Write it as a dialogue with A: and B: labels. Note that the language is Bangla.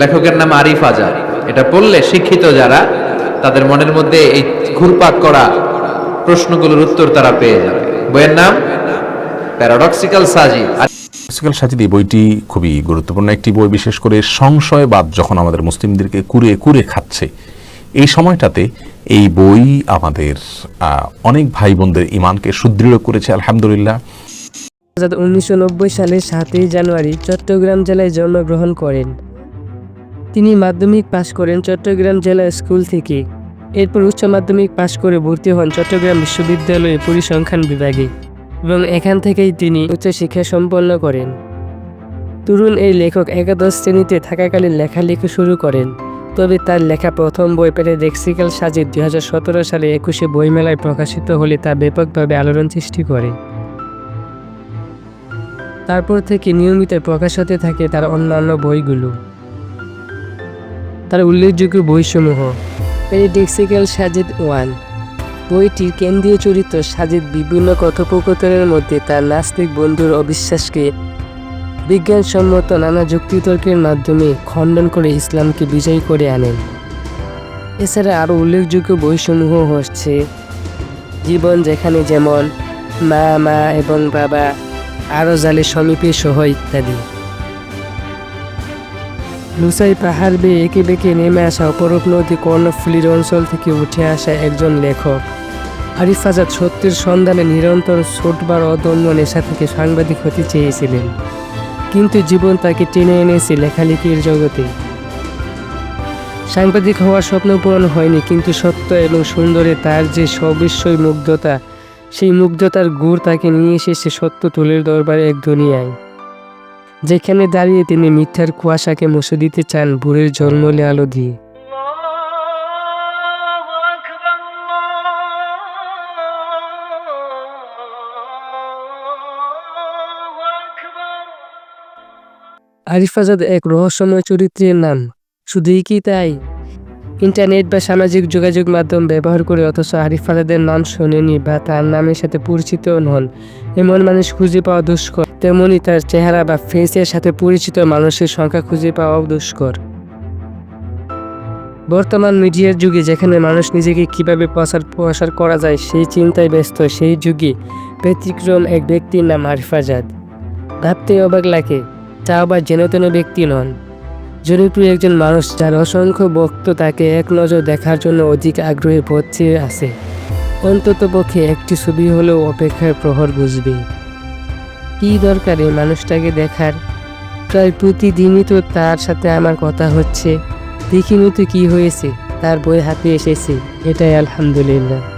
A: লেখকের নাম আরিফ আজাদ। এটা পড়লে শিক্ষিত যারা তাদের মনের মধ্যে এই ঘুরপাক করা প্রশ্নগুলোর উত্তর তারা পেয়ে যাবে। বইয়ের নাম প্যারাডক্সিক্যাল সাজিদ
B: ক্লাসিক্যাল সাজিদ এই বইটি খুবই গুরুত্বপূর্ণ একটি বই বিশেষ করে সংশয়বাদ যখন আমাদের মুসলিমদেরকে কুরে কুরে খাচ্ছে। এই সময়টাতে এই বই আমাদের আহ, অনেক ভাই বোনদের ইমানকে সুদৃঢ় করেছে আলহামদুলিল্লাহ।
C: উনিশশো নব্বই সালের সাতই জানুয়ারি চট্টগ্রাম জেলায় জন্মগ্রহণ করেন। তিনি মাধ্যমিক পাশ করেন চট্টগ্রাম জেলা স্কুল থেকে। এরপর উচ্চ মাধ্যমিক পাশ করে ভর্তি হন চট্টগ্রাম বিশ্ববিদ্যালয়ে পরিসংখ্যান বিভাগে এবং এখান থেকেই তিনি উচ্চশিক্ষা সম্পন্ন করেন। তরুণ এই লেখক একাদশ শ্রেণীতে থাকাকালীন লেখালেখি শুরু করেন, তবে তার লেখা প্রথম বই পেলে লেক্সিক্যাল সাজিদ দু হাজার সতেরো সালে একুশে বইমেলায় প্রকাশিত হলে তা ব্যাপকভাবে আলোড়ন সৃষ্টি করে। তারপর থেকে নিয়মিত প্রকাশ হতে থাকে তার অন্যান্য বইগুলো। তার উল্লেখযোগ্য বইসমূহ পেরিডিক্সিক্যাল সাজিদ ওয়ান বইটির কেন্দ্রীয় চরিত্র সাজিদ বিভিন্ন কথোপকথনের মধ্যে তার নাস্তিক বন্ধুর অবিশ্বাসকে বিজ্ঞানসম্মত নানা যুক্তিতর্কের মাধ্যমে খণ্ডন করে ইসলামকে বিজয়ী করে আনেন। এছাড়া আরও উল্লেখযোগ্য বইসমূহ হচ্ছে জীবন যেখানে যেমন মা মা এবং বাবা, আরও জালে সমীপে সহ ইত্যাদি। লুসাই পাহাড় বেয়ে এঁকে বেঁকে নেমে আসা অপরূপ নদী কর্ণফুলির অঞ্চল থেকে উঠে আসা একজন লেখক। আরিফ আজাদ সত্যের সন্ধানে নিরন্তর ছোটবার অদম্য নেশা থেকে সাংবাদিক হতে চেয়েছিলেন। কিন্তু জীবন তাকে টেনে এনেছে লেখালেখির জগতে। সাংবাদিক হওয়ার স্বপ্ন পূরণ হয়নি, কিন্তু সত্য এবং সুন্দরে তার যে সবিস্ময় মুগ্ধতা, সেই মুগ্ধতার গুড় তাকে নিয়ে এসেছে সত্য তুলের দরবারে এক দুনিয়ায়। যেখানে দাঁড়িয়ে তিনি মিথ্যার কুয়াশাকে মুছে দিতে চান ভোরের জন্মলে আলো দিয়ে। আরিফ আজাদ এক রহস্যময় চরিত্রের নাম শুধুই কি তাই? ইন্টারনেট বা সামাজিক যোগাযোগ মাধ্যম ব্যবহার করে অথচ আরিফ আজাদের নাম শোনেনি বা তার নামের সাথে পরিচিত নন। এমন মানুষ খুঁজে পাওয়া দুষ্কর তেমনই তার চেহারা বা ফেসের সাথে পরিচিত মানুষের সংখ্যা খুঁজে পাওয়াও দুষ্কর। বর্তমান মিডিয়ার যুগে যেখানে মানুষ নিজেকে কীভাবে প্রচার প্রসার করা যায় সেই চিন্তায় ব্যস্ত, সেই যুগে ব্যতিক্রম এক ব্যক্তির নাম আরিফাজাদ ভাবতে অবাক লাগে তা আবার যেন তেন ব্যক্তি নন। জনপ্রিয় একজন মানুষ যার অসংখ্য ভক্ত তাকে এক নজর দেখার জন্য অধিক আগ্রহে পড়ছে আছে। অন্তত পক্ষে একটি ছবি হলেও অপেক্ষার প্রহর বুঝবে। কী দরকার এই মানুষটাকে দেখার? প্রায় প্রতিদিনই তো তার সাথে আমার কথা হচ্ছে। দেখিনি তো কী হয়েছে? তার বই হাতে এসেছে। এটাই আলহামদুলিল্লাহ।